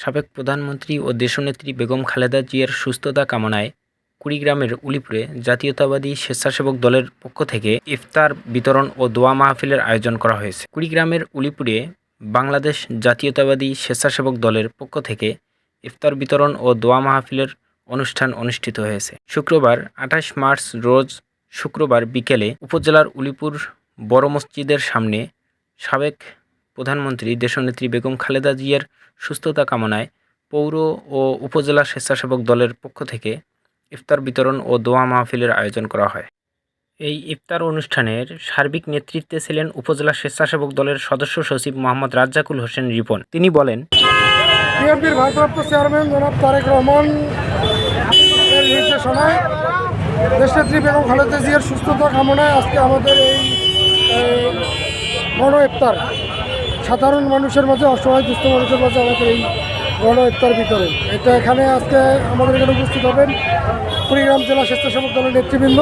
সাবেক প্রধানমন্ত্রী ও দেশনেত্রী বেগম খালেদা জিয়ার সুস্থতা কামনায় কুড়িগ্রামের উলিপুরে জাতীয়তাবাদী স্বেচ্ছাসেবক দলের পক্ষ থেকে ইফতার, বিতরণ ও দোয়া মাহফিলের আয়োজন করা হয়েছে। কুড়িগ্রামের উলিপুরে বাংলাদেশ জাতীয়তাবাদী স্বেচ্ছাসেবক দলের পক্ষ থেকে ইফতার, বিতরণ ও দোয়া মাহফিলের অনুষ্ঠান অনুষ্ঠিত হয়েছে। শুক্রবার, আঠাশ মার্চ রোজ শুক্রবার বিকেলে উপজেলার উলিপুর বড় মসজিদের সামনে সাবেক প্রধানমন্ত্রী দেশনেত্রী বেগম খালেদা জিয়ার সুস্থতা কামনায় পৌর ও উপজেলা স্বেচ্ছাসেবক দলের পক্ষ থেকে ইফতার বিতরণ ও দোয়া মাহফিলের আয়োজন করা হয়। এই ইফতার অনুষ্ঠানের সার্বিক নেতৃত্বে ছিলেন উপজেলা স্বেচ্ছাসেবক দলের সদস্য সচিব মোহাম্মদ রাজ্জাকুল হোসেন রিপন। তিনি বলেন, বিএনপির ভারপ্রাপ্ত চেয়ারম্যান জনাব তারেক রহমান নির্দেশনায় দেশনেত্রী বেগম খালেদা জিয়ার সুস্থতা কামনায় আজকে আমাদের এই গণ ইফতার সাধারণ মানুষের মাঝে অসহায় দুস্থ মানুষের মাঝে আমাদের এই গণ ইফতার বিতরণ এটা এখানে আজকে আমাদের এখানে উপস্থিত হবেন কুড়িগ্রাম জেলা স্বেচ্ছাসেবক দলের নেতৃবৃন্দ।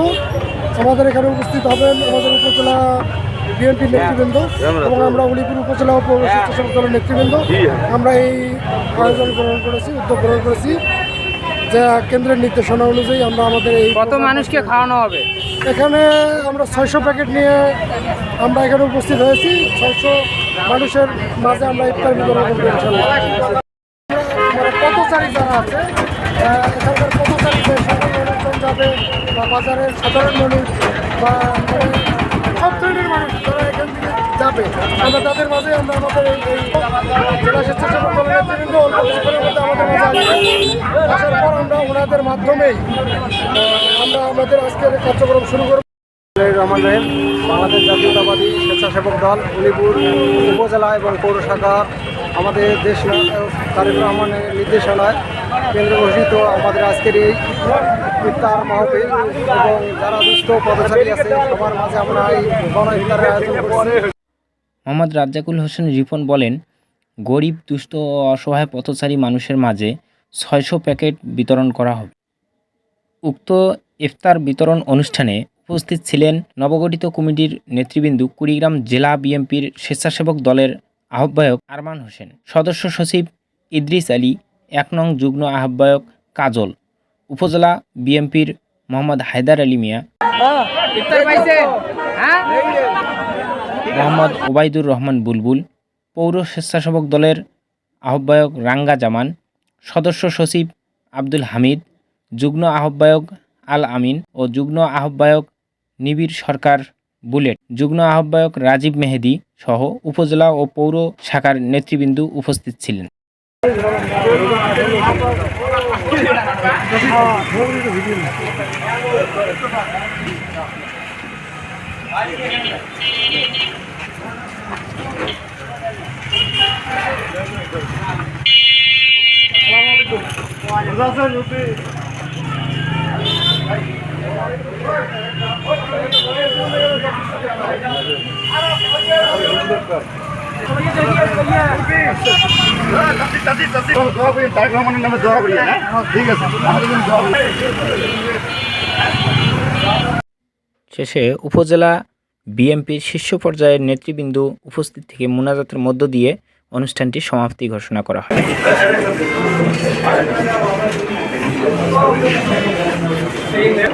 আমাদের এখানে উপস্থিত হবেন আমাদের উপজেলা বিএনপির নেতৃবৃন্দ এবং আমরা উলিপুর উপজেলা ও পৌর স্বেচ্ছাসেবক দলের নেতৃবৃন্দ। আমরা এই আয়োজন গ্রহণ করেছি উদ্যোগ গ্রহণ করেছি। যা কেন্দ্রের নির্দেশনা অনুযায়ী আমরা আমাদের এই কত মানুষকে খাওয়ানো হবে? এখানে আমরা ছয়শো প্যাকেট নিয়ে আমরা এখানে উপস্থিত হয়েছি। ছয়শো মানুষের মাঝে আমরা ইফতার বিতরণ করব, ইনশাল্লাহ। পথচারী যারা আছে এখানকার যাবে বা বাজারের সাধারণ মানুষ বা সব শ্রেণির মানুষ যারা এখান থেকে যাবে, আমরা তাদের মাঝে আমরা আমাদের এই জেলা স্বেচ্ছাসেবক নেতৃবৃন্দ অল্প মধ্যে আমাদের মাঝে আসার পর আমরা ওনাদের মাধ্যমেই আমরা আমাদের আজকের কার্যক্রম শুরু করব রহমান রহিম বাংলাদেশ জাতীয়তাবাদী স্বেচ্ছাসেবক দল, উলিপুর উপজেলা এবং পৌর শাখা, আমাদের দেশ তারেক রহমানের নির্দেশনায় কেন্দ্র ঘোষিত আমাদের আজকের এই ইফতার মাহফিল এবং যারা দুস্থ পদচারী আছে, সবার মাঝে আমরা এই গণ আয়োজন করছি। মোহাম্মদ রাজ্জাকুল হোসেন রিপন বলেন, গরিব, দুস্থ ও অসহায় পথচারী মানুষের মাঝে ছয়শো প্যাকেট বিতরণ করা হবে। উক্ত ইফতার বিতরণ অনুষ্ঠানে উপস্থিত ছিলেন নবগঠিত কমিটির নেতৃবৃন্দ কুড়িগ্রাম জেলা বিএনপির স্বেচ্ছাসেবক দলের আহ্বায়ক আরমান হোসেন, সদস্য সচিব ইদ্রিস আলী, এক নং যুগ্ম আহ্বায়ক কাজল, উপজেলা বিএনপির মোহাম্মদ হায়দার আলী মিয়া, মোহাম্মদ ওবায়দুর রহমান বুলবুল, পৌর স্বেচ্ছাসেবক দলের আহ্বায়ক রাঙ্গা জামান, সদস্য সচিব আব্দুল হামিদ, যুগ্ম আহ্বায়ক আল আমিন ও যুগ্ম আহ্বায়ক নিবিড় সরকার বুলেট। যুগ্ম আহ্বায়ক রাজীব মেহেদি সহ উপজেলা ও পৌর শাখার নেতৃবৃন্দ উপস্থিত ছিলেন। তারেক রহমানের শেষে উপজেলা বিএনপির শীর্ষ পর্যায়ের নেতৃবৃন্দ উপস্থিত থেকে মোনাজাতের মধ্য দিয়ে অনুষ্ঠানটি সমাপ্তি ঘোষণা করা হয়। saying that